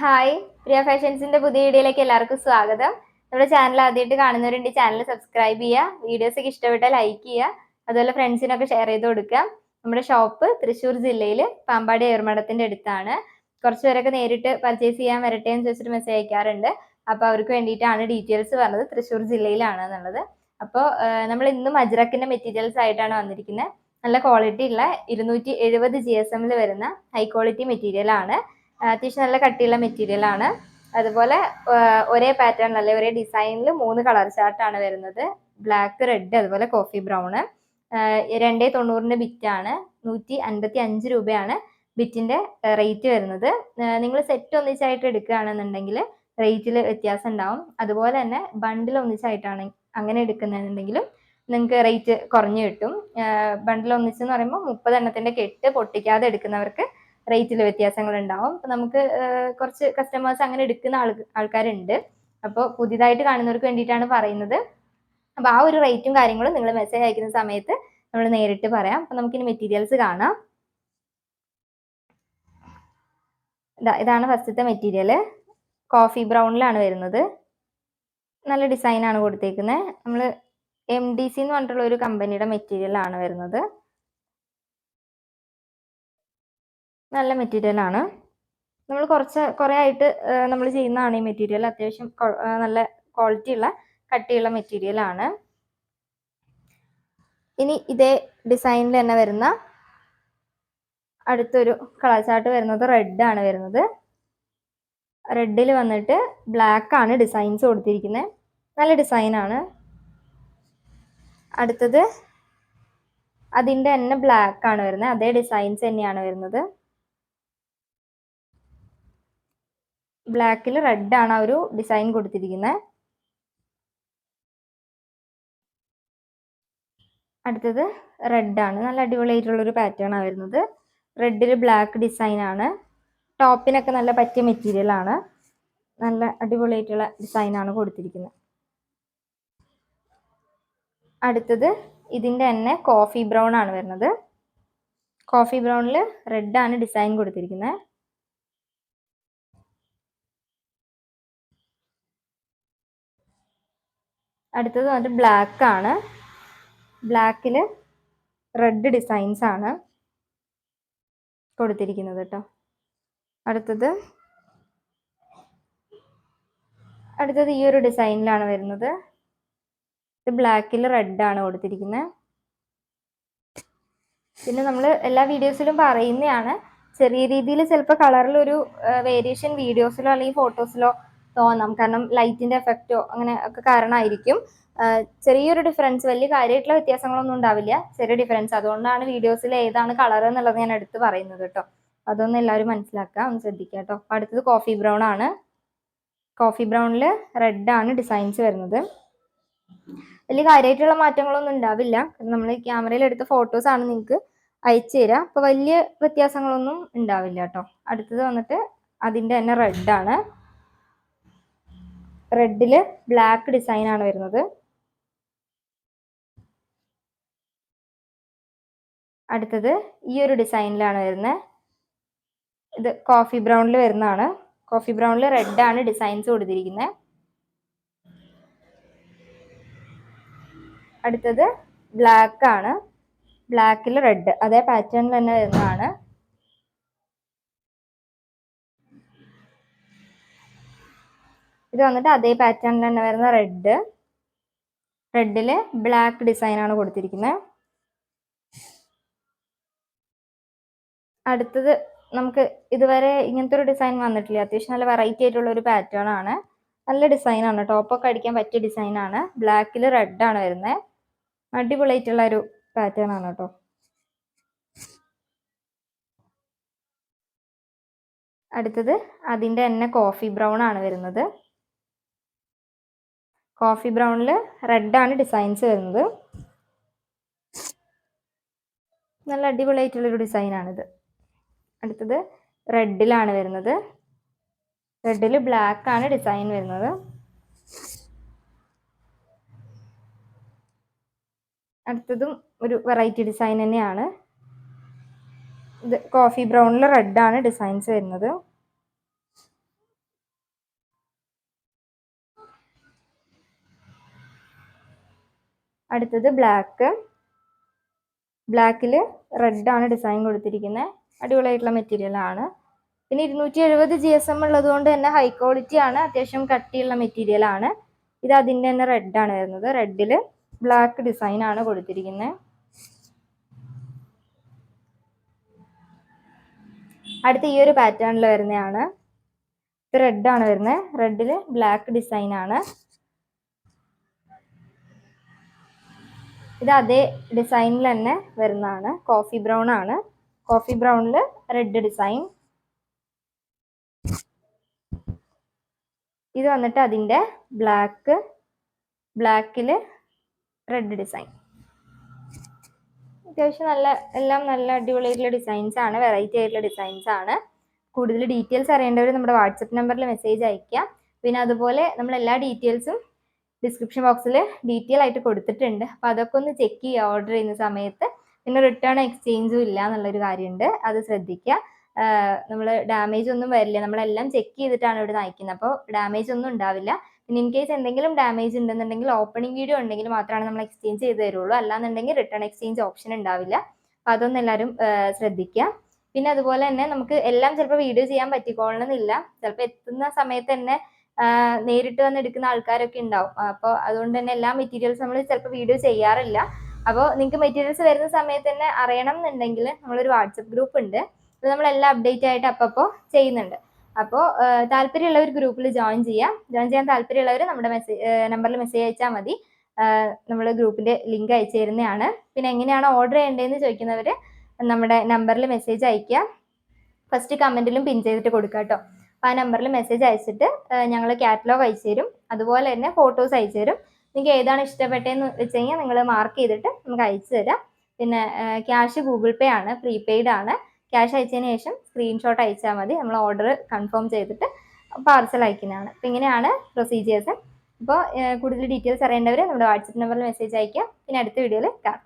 Hi. പ്രിയ ഫാഷൻസിന്റെ പുതിയ വീഡിയോയിലേക്ക് എല്ലാവർക്കും സ്വാഗതം. നമ്മുടെ ചാനൽ ആദ്യമായിട്ട് കാണുന്നവരുണ്ട് ചാനൽ സബ്സ്ക്രൈബ് ചെയ്യുക വീഡിയോസ് ഒക്കെ ഇഷ്ടപ്പെട്ടാൽ ലൈക്ക് ചെയ്യുക അതുപോലെ ഫ്രണ്ട്സിനൊക്കെ ഷെയർ ചെയ്ത് കൊടുക്കുക. നമ്മുടെ ഷോപ്പ് തൃശ്ശൂർ ജില്ലയിൽ പാമ്പാടി ഏർമഠത്തിന്റെ അടുത്താണ്. കുറച്ച് പേരൊക്കെ നേരിട്ട് പർച്ചേസ് ചെയ്യാൻ വരട്ടെ എന്ന് ചോദിച്ചിട്ട് മെസ്സേജ് അയക്കാറുണ്ട്. അപ്പോൾ അവർക്ക് വേണ്ടിയിട്ടാണ് ഡീറ്റെയിൽസ് പറഞ്ഞത് തൃശ്ശൂർ ജില്ലയിലാണ് എന്നുള്ളത്. അപ്പോൾ നമ്മൾ ഇന്നും അജ്രക്കിന്റെ മെറ്റീരിയൽസ് ആയിട്ടാണ് വന്നിരിക്കുന്നത്. നല്ല ക്വാളിറ്റി ഉള്ള ഇരുന്നൂറ്റി എഴുപത് ജി എസ് എമ്മിൽ വരുന്ന ഹൈ ക്വാളിറ്റി മെറ്റീരിയൽ ആണ്. അത്യാവശ്യം നല്ല കട്ടിയുള്ള മെറ്റീരിയൽ ആണ്. അതുപോലെ ഒരേ പാറ്റേൺ അല്ലെ ഒരേ ഡിസൈനിൽ മൂന്ന് കളർ ചാർട്ടാണ് വരുന്നത്. ബ്ലാക്ക് റെഡ് അതുപോലെ കോഫി ബ്രൗണ് രണ്ടേ തൊണ്ണൂറിന്റെ ബിറ്റാണ് നൂറ്റി അൻപത്തി അഞ്ച് രൂപയാണ് ബിറ്റിന്റെ റേറ്റ് വരുന്നത്. നിങ്ങൾ സെറ്റ് ഒന്നിച്ചായിട്ട് എടുക്കുകയാണെന്നുണ്ടെങ്കിൽ റേറ്റിൽ വ്യത്യാസം ഉണ്ടാവും. അതുപോലെ തന്നെ ബണ്ടിൽ ഒന്നിച്ചായിട്ടാണ് അങ്ങനെ എടുക്കുന്നതെന്നുണ്ടെങ്കിലും നിങ്ങൾക്ക് റേറ്റ് കുറഞ്ഞു കിട്ടും. ബണ്ടിൽ ഒന്നിച്ചെന്ന് പറയുമ്പോൾ മുപ്പത് എണ്ണത്തിന്റെ കെട്ട് പൊട്ടിക്കാതെ എടുക്കുന്നവർക്ക് റേറ്റിൽ വ്യത്യാസങ്ങൾ ഉണ്ടാവും അപ്പോൾ നമുക്ക് കുറച്ച് കസ്റ്റമേഴ്സ് അങ്ങനെ എടുക്കുന്ന ആൾ ആൾക്കാരുണ്ട്. അപ്പോൾ പുതിയതായിട്ട് കാണുന്നവർക്ക് വേണ്ടിയിട്ടാണ് പറയുന്നത്. അപ്പോൾ ആ ഒരു റേറ്റും കാര്യങ്ങളും നിങ്ങൾ മെസ്സേജ് അയക്കുന്ന സമയത്ത് നമ്മൾ നേരിട്ട് പറയാം. അപ്പം നമുക്കിനി മെറ്റീരിയൽസ് കാണാം. ഇതാണ് ഫസ്റ്റത്തെ മെറ്റീരിയൽ കോഫി ബ്രൗണിലാണ് വരുന്നത്. നല്ല ഡിസൈനാണ് കൊടുത്തേക്കുന്നത് നമ്മൾ എം ഡി സി എന്ന് പറഞ്ഞിട്ടുള്ള ഒരു കമ്പനിയുടെ മെറ്റീരിയലാണ് വരുന്നത്. നല്ല മെറ്റീരിയൽ ആണ്. നമ്മൾ കുറച്ച് കുറേ ആയിട്ട് നമ്മൾ ചെയ്യുന്നതാണ് ഈ മെറ്റീരിയൽ അത്യാവശ്യം നല്ല ക്വാളിറ്റി ഉള്ള കട്ടിയുള്ള മെറ്റീരിയൽ ആണ്. ഇനി ഇതേ ഡിസൈനിൽ തന്നെ വരുന്ന അടുത്തൊരു കളർ ചാർട്ട് വരുന്നത് റെഡ് ആണ് വരുന്നത്. റെഡിൽ വന്നിട്ട് ബ്ലാക്ക് ആണ് ഡിസൈൻസ് കൊടുത്തിരിക്കുന്നത് നല്ല ഡിസൈനാണ് അടുത്തത് അതിന്റെ തന്നെ ബ്ലാക്ക് ആണ് വരുന്നത് അതേ ഡിസൈൻസ് തന്നെയാണ് വരുന്നത്. ബ്ലാക്കിൽ റെഡ് ആണ് ആ ഒരു ഡിസൈൻ കൊടുത്തിരിക്കുന്നത് അടുത്തത് റെഡ് ആണ് നല്ല അടിപൊളിയായിട്ടുള്ള ഒരു പാറ്റേൺ ആണ് വരുന്നത്. റെഡിൽ ബ്ലാക്ക് ഡിസൈനാണ്. ടോപ്പിനൊക്കെ നല്ല പറ്റിയ മെറ്റീരിയൽ ആണ്. നല്ല അടിപൊളിയായിട്ടുള്ള ഡിസൈൻ ആണ് കൊടുത്തിരിക്കുന്നത് അടുത്തത് ഇതിന്റെ തന്നെ കോഫി ബ്രൗൺ ആണ് വരുന്നത്. കോഫി ബ്രൗണിൽ റെഡ് ആണ് ഡിസൈൻ കൊടുത്തിരിക്കുന്നത് അടുത്തത് വന്നിട്ട് ബ്ലാക്ക് ആണ്. ബ്ലാക്കിൽ റെഡ് ഡിസൈൻസ് ആണ് കൊടുത്തിരിക്കുന്നത് കേട്ടോ അടുത്തത് അടുത്തത് ഈ ഒരു ഡിസൈനിലാണ് വരുന്നത്. ഇത് ബ്ലാക്കിൽ റെഡ് ആണ് കൊടുത്തിരിക്കുന്നത് പിന്നെ നമ്മൾ എല്ലാ വീഡിയോസിലും പറയുന്നതാണ് ചെറിയ രീതിയിൽ ചിലപ്പോൾ കളറിലൊരു വേരിയേഷൻ വീഡിയോസിലോ അല്ലെങ്കിൽ ഫോട്ടോസിലോ തോന്നാം. കാരണം ലൈറ്റിന്റെ എഫക്റ്റോ അങ്ങനെ ഒക്കെ കാരണമായിരിക്കും. ചെറിയൊരു ഡിഫറൻസ് വലിയ കാര്യമായിട്ടുള്ള വ്യത്യാസങ്ങളൊന്നും ഉണ്ടാവില്ല. ചെറിയ ഡിഫറൻസ് അതുകൊണ്ടാണ് വീഡിയോസിൽ ഏതാണ് കളർ എന്നുള്ളത് ഞാൻ എടുത്ത് പറയുന്നത് കേട്ടോ. അതൊന്നും എല്ലാവരും മനസ്സിലാക്കുക ഒന്ന് ശ്രദ്ധിക്കുക കേട്ടോ. അടുത്തത് കോഫി ബ്രൗൺ ആണ്. കോഫി ബ്രൗണിൽ റെഡ് ആണ് ഡിസൈൻസ് വരുന്നത്. വലിയ കാര്യമായിട്ടുള്ള മാറ്റങ്ങളൊന്നും ഉണ്ടാവില്ല. നമ്മൾ ക്യാമറയിൽ എടുത്ത ഫോട്ടോസ് ആണ് നിങ്ങൾക്ക് അയച്ചു തരാം. അപ്പോൾ വലിയ വ്യത്യാസങ്ങളൊന്നും ഉണ്ടാവില്ല കേട്ടോ. അടുത്തത് വന്നിട്ട് അതിന്റെ തന്നെ റെഡ് ആണ്. റെഡിൽ ബ്ലാക്ക് ഡിസൈൻ ആണ് വരുന്നത്. അടുത്തത് ഈ ഒരു ഡിസൈനിലാണ് വരുന്നത്. ഇത് കോഫി ബ്രൗണിൽ വരുന്നതാണ്. കോഫി ബ്രൗണിൽ റെഡ് ആണ് ഡിസൈൻസ് കൊടുത്തിരിക്കുന്നത് അടുത്തത് ബ്ലാക്ക് ആണ്. ബ്ലാക്കിൽ റെഡ് അതേ പാറ്റേണിൽ തന്നെ വരുന്നതാണ്. ഇത് വന്നിട്ട് അതേ പാറ്റേണിൽ തന്നെ വരുന്ന റെഡ് റെഡിൽ ബ്ലാക്ക് ഡിസൈൻ ആണ് കൊടുത്തിരിക്കുന്നത് അടുത്തത് നമുക്ക് ഇതുവരെ ഇങ്ങനത്തെ ഒരു ഡിസൈൻ വന്നിട്ടില്ല. അത്യാവശ്യം നല്ല വെറൈറ്റി ആയിട്ടുള്ള ഒരു പാറ്റേൺ ആണ്. നല്ല ഡിസൈൻ ആണ്. ടോപ്പൊക്കെ അടിക്കാൻ പറ്റിയ ഡിസൈൻ ആണ്. ബ്ലാക്കിൽ റെഡ് ആണ് വരുന്നത് അടിപൊളിയായിട്ടുള്ള ഒരു പാറ്റേൺ ആണ് കേട്ടോ അടുത്തത് അതിന്റെ തന്നെ കോഫി ബ്രൗൺ ആണ് വരുന്നത്. കോഫി ബ്രൗണിൽ റെഡാണ് ഡിസൈൻസ് വരുന്നത്. നല്ല അടിപൊളിയായിട്ടുള്ളൊരു ഡിസൈനാണിത്. അടുത്തത് റെഡിലാണ് വരുന്നത്. റെഡിൽ ബ്ലാക്ക് ആണ് ഡിസൈൻ വരുന്നത്. അടുത്തതും ഒരു വെറൈറ്റി ഡിസൈൻ തന്നെയാണ്. ഇത് കോഫി ബ്രൗണിൽ റെഡാണ് ഡിസൈൻസ് വരുന്നത്. അടുത്തത് ബ്ലാക്ക് ബ്ലാക്കിൽ റെഡാണ് ഡിസൈൻ കൊടുത്തിരിക്കുന്നത് അടിപൊളിയായിട്ടുള്ള മെറ്റീരിയൽ ആണ്. പിന്നെ ഇരുന്നൂറ്റി എഴുപത് ജി എസ് എം ഉള്ളത് കൊണ്ട് തന്നെ ഹൈ ക്വാളിറ്റി ആണ്. അത്യാവശ്യം കട്ടിയുള്ള മെറ്റീരിയൽ ആണ്. ഇത് അതിന്റെ തന്നെ റെഡാണ് വരുന്നത്. റെഡിൽ ബ്ലാക്ക് ഡിസൈൻ ആണ് കൊടുത്തിരിക്കുന്നത് അടുത്ത ഈ ഒരു പാറ്റേണിൽ വരുന്നതാണ്. ഇത് റെഡാണ് വരുന്നത് റെഡിൽ ബ്ലാക്ക് ഡിസൈൻ ആണ്. ഇത് അതേ ഡിസൈനിൽ തന്നെ വരുന്നതാണ്. കോഫി ബ്രൗൺ ആണ്. കോഫി ബ്രൗണിൽ റെഡ് ഡിസൈൻ ഇത് വന്നിട്ട് അതിന്റെ ബ്ലാക്ക് ബ്ലാക്കിൽ റെഡ് ഡിസൈൻ അത്യാവശ്യം നല്ല എല്ലാം നല്ല അടിപൊളിയായിട്ടുള്ള ഡിസൈൻസ് ആണ് വെറൈറ്റി ആയിട്ടുള്ള ഡിസൈൻസ് ആണ്. കൂടുതൽ ഡീറ്റെയിൽസ് അറിയേണ്ടവർ നമ്മുടെ വാട്സപ്പ് നമ്പറിൽ മെസ്സേജ് അയക്കുക പിന്നെ അതുപോലെ നമ്മൾ എല്ലാ ഡീറ്റെയിൽസും ഡിസ്ക്രിപ്ഷൻ ബോക്സിൽ ഡീറ്റെയിൽ ആയിട്ട് കൊടുത്തിട്ടുണ്ട്. അപ്പോൾ അതൊക്കെ ഒന്ന് ചെക്ക് ചെയ്യുക ഓർഡർ ചെയ്യുന്ന സമയത്ത്. പിന്നെ റിട്ടേൺ എക്സ്ചേഞ്ചും ഇല്ല എന്നുള്ളൊരു കാര്യമുണ്ട്. അത് ശ്രദ്ധിക്കുക. നമ്മൾ ഡാമേജ് ഒന്നും വരില്ല. നമ്മളെല്ലാം ചെക്ക് ചെയ്തിട്ടാണ് ഇവിടെ നയിക്കുന്നത്. അപ്പോൾ ഡാമേജ് ഒന്നും ഉണ്ടാവില്ല. പിന്നെ ഇൻ കേസ് എന്തെങ്കിലും ഡാമേജ് ഉണ്ടെന്നുണ്ടെങ്കിൽ ഓപ്പണിംഗ് വീഡിയോ ഉണ്ടെങ്കിൽ മാത്രമാണ് നമ്മൾ എക്സ്ചേഞ്ച് ചെയ്ത് തരുള്ളൂ. അല്ലാന്നുണ്ടെങ്കിൽ റിട്ടേൺ എക്സ്ചേഞ്ച് ഓപ്ഷൻ ഉണ്ടാവില്ല. അപ്പോൾ അതൊന്നും എല്ലാവരും ശ്രദ്ധിക്കുക. പിന്നെ അതുപോലെ തന്നെ നമുക്ക് എല്ലാം ചിലപ്പോൾ വീഡിയോ ചെയ്യാൻ പറ്റിക്കോളണമെന്നില്ല. ചിലപ്പോൾ എത്തുന്ന സമയത്ത് തന്നെ നേരിട്ട് വന്ന് എടുക്കുന്ന ആൾക്കാരൊക്കെ ഉണ്ടാവും. അപ്പോൾ അതുകൊണ്ട് തന്നെ എല്ലാ മെറ്റീരിയൽസ് നമ്മൾ ചിലപ്പോൾ വീഡിയോ ചെയ്യാറില്ല. അപ്പോൾ നിങ്ങൾക്ക് മെറ്റീരിയൽസ് വരുന്ന സമയത്ത് തന്നെ അറിയണം എന്നുണ്ടെങ്കിൽ നമ്മളൊരു വാട്സപ്പ് ഗ്രൂപ്പ് ഉണ്ട്. അത് നമ്മളെല്ലാം അപ്ഡേറ്റ് ആയിട്ട് അപ്പോൾ ചെയ്യുന്നുണ്ട്. അപ്പോൾ താല്പര്യമുള്ളവർ ഗ്രൂപ്പിൽ ജോയിൻ ചെയ്യാം. ജോയിൻ ചെയ്യാൻ താല്പര്യമുള്ളവർ നമ്മുടെ മെസ്സേജ് നമ്പറിൽ മെസ്സേജ് അയച്ചാൽ മതി. നമ്മൾ ഗ്രൂപ്പിന്റെ ലിങ്ക് അയച്ചു തരുന്നതാണ്. പിന്നെ എങ്ങനെയാണ് ഓർഡർ ചെയ്യേണ്ടതെന്ന് ചോദിക്കുന്നവർ നമ്മുടെ നമ്പറിൽ മെസ്സേജ് അയക്കുക ഫസ്റ്റ് കമന്റിലും പിൻ ചെയ്തിട്ട് കൊടുക്കാം കേട്ടോ അപ്പോൾ ആ നമ്പറിൽ മെസ്സേജ് അയച്ചിട്ട് ഞങ്ങൾ കാറ്റലോഗ് അയച്ചു തരും. അതുപോലെ തന്നെ ഫോട്ടോസ് അയച്ചു തരും. നിങ്ങൾക്ക് ഏതാണ് ഇഷ്ടപ്പെട്ടതെന്ന് വെച്ച് കഴിഞ്ഞാൽ നിങ്ങൾ മാർക്ക് ചെയ്തിട്ട് നമുക്ക് അയച്ചു തരാം. പിന്നെ ക്യാഷ് ഗൂഗിൾ പേ ആണ് പ്രീപെയ്ഡ് ആണ്. ക്യാഷ് അയച്ചതിന് ശേഷം സ്ക്രീൻഷോട്ട് അയച്ചാൽ മതി. നമ്മൾ ഓർഡർ കൺഫേം ചെയ്തിട്ട് പാർസൽ അയക്കുന്നതാണ്. അപ്പം ഇങ്ങനെയാണ് പ്രൊസീജിയേഴ്സ് അപ്പോൾ കൂടുതൽ ഡീറ്റെയിൽസ് അറിയേണ്ടവർ നമ്മുടെ വാട്സപ്പ് നമ്പറിൽ മെസ്സേജ് അയക്കുക പിന്നെ അടുത്ത വീഡിയോയിൽ കാണാം.